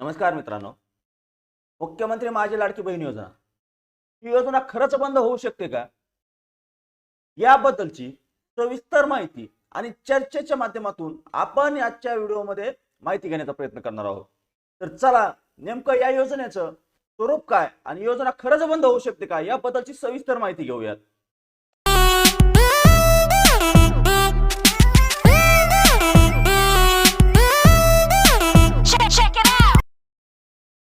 नमस्कार मित्रांनो. मुख्यमंत्री माझी लाडकी बहीण योजना. ही योजना खरंच बंद होऊ शकते का? याबद्दलची सविस्तर माहिती आणि चर्चेच्या माध्यमातून आपण आजच्या व्हिडिओमध्ये माहिती घेण्याचा प्रयत्न करणार आहोत. तर चला नेमकं या योजनेचं स्वरूप काय आणि योजना खरंच बंद होऊ शकते का? याबद्दलची सविस्तर माहिती घेऊयात.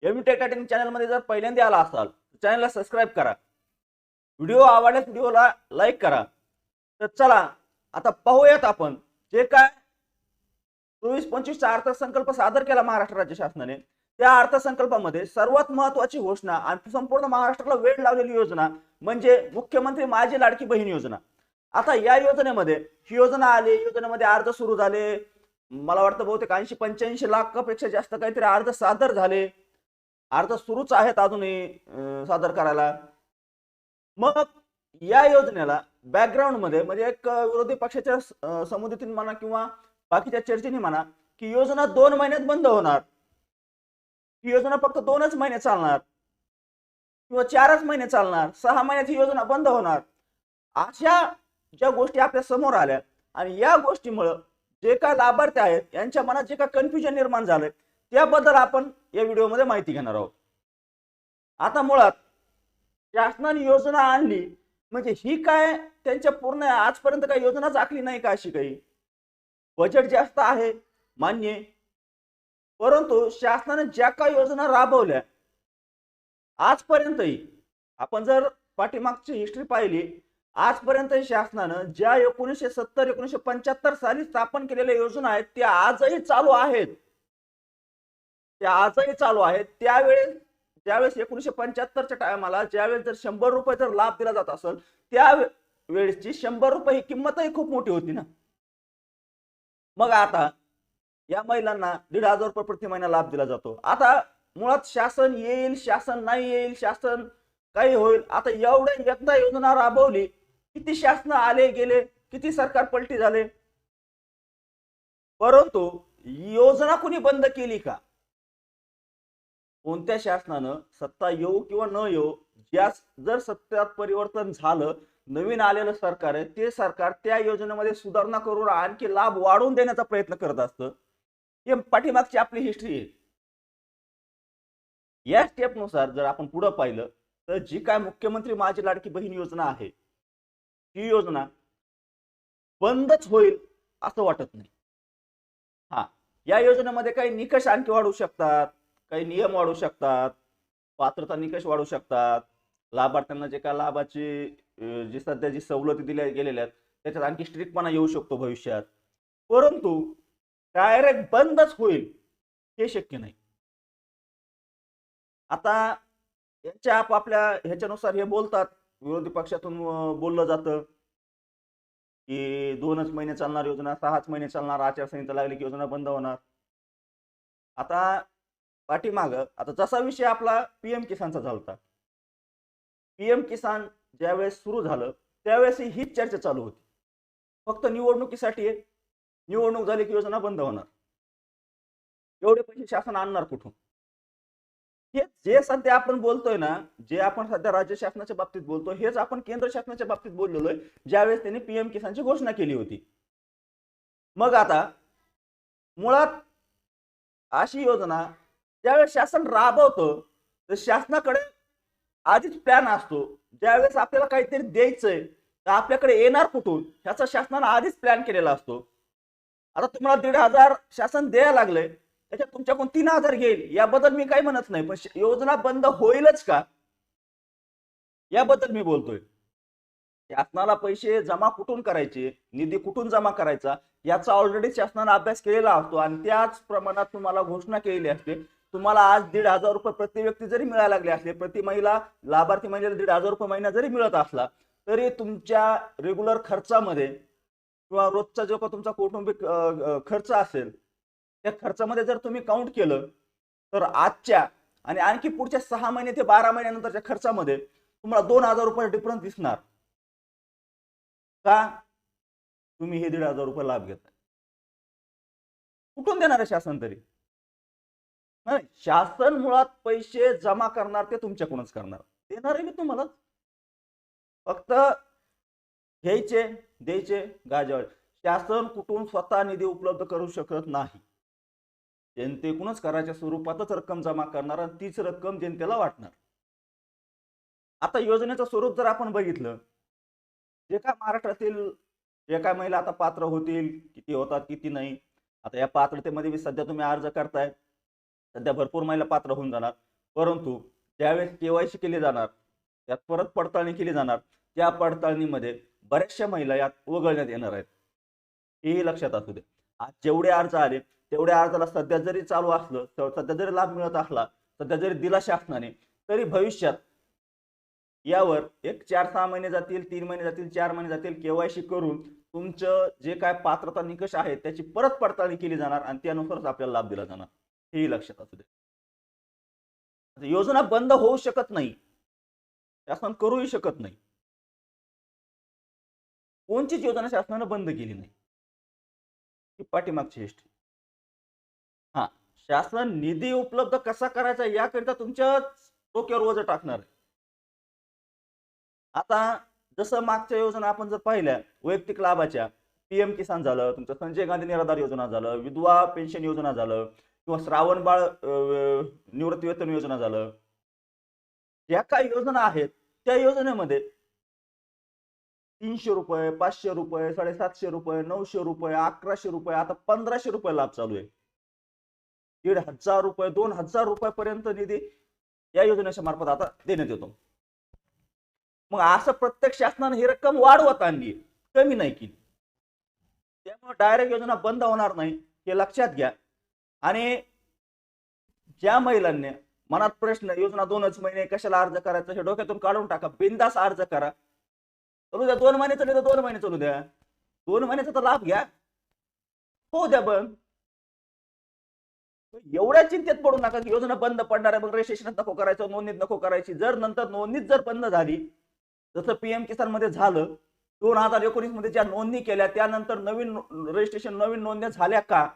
एम टेक्टाटिंग चॅनलमध्ये जर पहिल्यांदा आला असाल चॅनलला सबस्क्राईब करा. व्हिडिओ आवडल्यास व्हिडिओला लाईक करा. तर चला आता पाहूयात आपण जे काय चोवीस पंचवीसचा अर्थसंकल्प सादर केला महाराष्ट्र राज्य शासनाने. त्या अर्थसंकल्पामध्ये सर्वात महत्वाची घोषणा आणि संपूर्ण महाराष्ट्राला वेळ लावलेली योजना म्हणजे मुख्यमंत्री माझी लाडकी बहीण योजना. आता या योजनेमध्ये ही योजना आली योजनेमध्ये अर्ज सुरू झाले. मला वाटतं बहुतेक ऐंशी पंच्याऐंशी लाखापेक्षा जास्त काहीतरी अर्ज सादर झाले. अर्ज सुरूच आहेत अजूनही सादर करायला. मग या योजनेला बॅकग्राऊंडमध्ये म्हणजे एक विरोधी पक्षाच्या अं, म्हणा किंवा बाकीच्या चर्चेने म्हणा की योजना दोन महिन्यात बंद होणार. ही योजना फक्त दोनच महिने चालणार. किंवा चारच महिने चालणार. सहा महिन्यात ही योजना बंद होणार. अशा ज्या गोष्टी आपल्यासमोर आल्या आणि या गोष्टीमुळं जे काय लाभार्थी आहेत यांच्या मनात जे काय कन्फ्युजन निर्माण झालंय त्याबद्दल आपण या व्हिडिओमध्ये माहिती घेणार आहोत. आता मुळात शासनाने योजना आणली म्हणजे ही काय त्यांच्या पूर्ण आजपर्यंत काही योजनाच आखली नाही का अशी काही? बजेट जास्त आहे मान्य. परंतु शासनाने ज्या काही योजना राबवल्या आजपर्यंतही आपण जर पाठीमागची हिस्ट्री पाहिली आजपर्यंत शासनानं ज्या एकोणीसशे सत्तर एकोणीसशे पंच्याहत्तर साली स्थापन केलेल्या योजना आहेत त्या आजही चालू आहेत. आजही चालू आहेत. त्यावेळेस ज्यावेळेस एकोणीशे पंच्याहत्तरच्या टायमाला ज्यावेळेस जर शंभर रुपये जर लाभ दिला जात असेल त्या वे- वेळेसची शंभर रुपये ही किंमतही खूप मोठी होती ना. मग आता या महिलांना दीड हजार रुपये प्रति महिना लाभ दिला जातो. आता मुळात शासन येईल शासन नाही येईल शासन काही होईल. आता एवढ्या एकदा योजना राबवली किती शासन आले गेले किती सरकार पलटी झाले? परंतु योजना कुणी बंद केली का? कोणत्या शासनानं सत्ता येऊ किंवा न येऊ ज्या जर सत्तात परिवर्तन झालं नवीन आलेलं सरकार आहे ते सरकार त्या योजनेमध्ये सुधारणा करून आणखी लाभ वाढवून देण्याचा प्रयत्न करत असतं. हे पाठीमागची आपली हिस्ट्री आहे. या स्टेपनुसार जर आपण पुढं पाहिलं तर जी काय मुख्यमंत्री माझी लाडकी बहीण योजना आहे ही योजना बंदच होईल असं वाटत नाही. हा या योजनेमध्ये काही निकष आणखी वाढू शकतात. काही नियम वाढू शकतात पात्रता निकष वाढू शकतात. लाभार्थ्यांना जे काय लाभाची जी सध्या जी सवलती दिल्या गेलेल्या आहेत त्याच्यात आणखी स्ट्रिक्टपणा येऊ शकतो भविष्यात. परंतु डायरेक्ट बंदच होईल हे शक्य नाही. आता यांच्या आपापल्या ह्याच्यानुसार हे बोलतात विरोधी पक्षातून बोललं जातं की दोनच महिने चालणार योजना सहाच महिने चालणार आचारसंहिता लागली की योजना बंद होणार. आता पाठीमाग आता जसा विषय आपला पीएम किसानचा झाला पीएम किसान ज्यावेळेस सुरू झालं त्यावेळेस हीच चर्चा चालू होती. फक्त निवडणुकीसाठी निवडणूक झाली की योजना बंद होणार. एवढे पैसे शासन आणणार कुठून? हे जे सध्या आपण बोलतोय ना जे आपण सध्या राज्य शासनाच्या बाबतीत बोलतोय हेच आपण केंद्र शासनाच्या बाबतीत बोललेलो आहे ज्यावेळेस त्यांनी पीएम किसानची घोषणा केली होती. मग आता मुळात अशी योजना ज्यावेळेस शासन राबवतं तर शासनाकडे आधीच प्लॅन असतो. ज्यावेळेस आपल्याला काहीतरी द्यायचंय तर आपल्याकडे येणार कुठून ह्याचा शासनानं आधीच प्लॅन केलेला असतो. आता तुम्हाला दीड हजार शासन द्यायला लागलंय त्याच्यात तुमच्याकडून तीन हजार घेईल याबद्दल मी काही म्हणत नाही पण योजना बंद होईलच का? याबद्दल मी बोलतोय. शासनाला पैसे जमा कुठून करायचे निधी कुठून जमा करायचा याचा ऑलरेडी शासनाने अभ्यास केलेला असतो आणि त्याच प्रमाणात तुम्हाला घोषणा केलेली असते तुम्हाला आज दीड हजार रुपये प्रति व्यक्ती जरी मिळायला लागले असले प्रति महिला लाभार्थी महिलेला दीड हजार रुपये महिना जरी मिळत असला तरी तुमच्या रेग्युलर खर्चामध्ये किंवा रोजचा जो का तुमचा कौटुंबिक खर्च असेल त्या खर्चामध्ये जर तुम्ही काउंट केलं तर आजच्या आणि आणखी पुढच्या सहा महिने ते बारा महिन्यानंतरच्या खर्चामध्ये तुम्हाला दोन हजार रुपये डिफरन्स दिसणार. का? तुम्ही हे दीड हजार रुपये लाभ घेताय. कुठून देणार आहे शासन तरी? शासन मुळात पैसे जमा करणार ते तुमच्याकडूनच करणार. देणार आहे मी तुम्हाला फक्त घ्यायचे द्यायचे गाजवाय शासन कुठून स्वतः निधी उपलब्ध करू शकत नाही. जनतेकडूनच कराच्या स्वरूपातच रक्कम जमा करणार आणि तीच रक्कम जनतेला वाटणार. आता योजनेचं स्वरूप जर आपण बघितलं जे काय महाराष्ट्रातील जे काय महिला आता पात्र होतील किती होतात किती नाही. आता या पात्रतेमध्ये सध्या तुम्ही अर्ज करताय. सध्या भरपूर महिला पात्र होऊन जाणार. परंतु ज्यावेळेस केवायसी केली जाणार त्यात परत पडताळणी केली जाणार त्या पडताळणीमध्ये बऱ्याचशा महिला यात वगळण्यात येणार आहेत. हेही लक्षात असू दे. आज जेवढे अर्ज आले तेवढ्या अर्जाला सध्या जरी चालू असलं तर सध्या जरी लाभ मिळत असला सध्या जरी दिला शासनाने तरी भविष्यात यावर एक चार सहा महिने जातील तीन महिने जातील चार महिने जातील केवायसी करून तुमचं जे काय पात्रता निकष आहे त्याची परत पडताळणी केली जाणार आणि त्यानुसारच आपल्याला लाभ दिला जाणार. हेही लक्षात असू दे. योजना बंद होऊ शकत नाही. शासन करूही शकत नाही. कोणचीच योजना शासनानं बंद केली नाही. ही पाठीमागची हिस्ट्री हा शासन निधी उपलब्ध कसा करायचा याकरिता तुमच्या डोक्यावर वजन टाकणार आहे. आता जसं मागच्या योजना आपण जर पाहिल्या वैयक्तिक लाभाच्या पीएम किसान झालं तुमचं संजय गांधी निराधार योजना झालं विधवा पेन्शन योजना झालं किंवा श्रावण बाळ निवृत्ती वेतन योजना झालं. या काही योजना आहेत त्या योजनेमध्ये तीनशे रुपये पाचशे रुपये साडेसातशे रुपये नऊशे रुपये अकराशे रुपये आता पंधराशे रुपये लाभ चालू आहे. दीड हजार रुपये दोन हजार रुपयापर्यंत निधी या योजनेच्या मार्फत आता देण्यात येतो. मग असं प्रत्येक शासनाने ही रक्कम वाढवत आणली कमी नाही केली. त्यामुळे डायरेक्ट योजना बंद होणार नाही हे लक्षात घ्या. आणि ज्या महिलांनी मनात प्रश्न योजना दोनच महिने कशाला अर्ज करायचा हे डोक्यातून काढून टाका बिंदास अर्ज करा. चलू द्या दोन महिने चालू द्या दोन महिने चालू द्या. दोन महिन्याचा तर लाभ घ्या. हो द्या पण एवढ्या चिंतेत पडू नका की योजना बंद पडणार आहे मग रजिस्ट्रेशन नको करायचं नोंदणीत नको करायची. जर नंतर नोंदणीत जर बंद झाली जसं पीएम किसानमध्ये झालं दोन हजार एकोणीसमध्ये ज्या नोंदणी केल्या त्यानंतर नवीन रजिस्ट्रेशन नवीन नोंदण्या झाल्या का?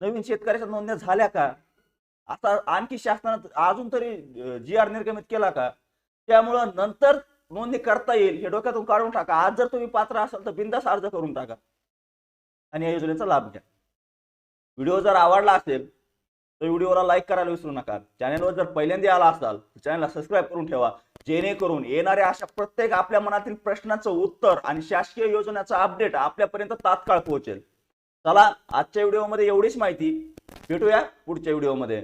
नवीन शेतकऱ्याच्या नोंदण्या झाल्या का? आता आणखी शासनानं अजून तरी जी आर निर्गमित केला का? त्यामुळं नंतर नोंदणी करता येईल हे डोक्यातून काढून टाका. आज जर तुम्ही पात्र असाल तर बिंदास अर्ज करून टाका. आणि या योजनेचा लाभ घ्या. व्हिडिओ जर आवडला असेल तर व्हिडिओला लाईक करायला विसरू नका. चॅनलवर जर पहिल्यांदा आला असाल तर चॅनलला सबस्क्राईब करून ठेवा. जेणेकरून येणाऱ्या अशा प्रत्येक आपल्या मनातील प्रश्नाचं उत्तर आणि शासकीय योजनेचा अपडेट आपल्यापर्यंत तात्काळ पोहोचेल. चला आजच्या व्हिडिओमध्ये एवढीच माहिती. भेटूया पुढच्या व्हिडिओमध्ये.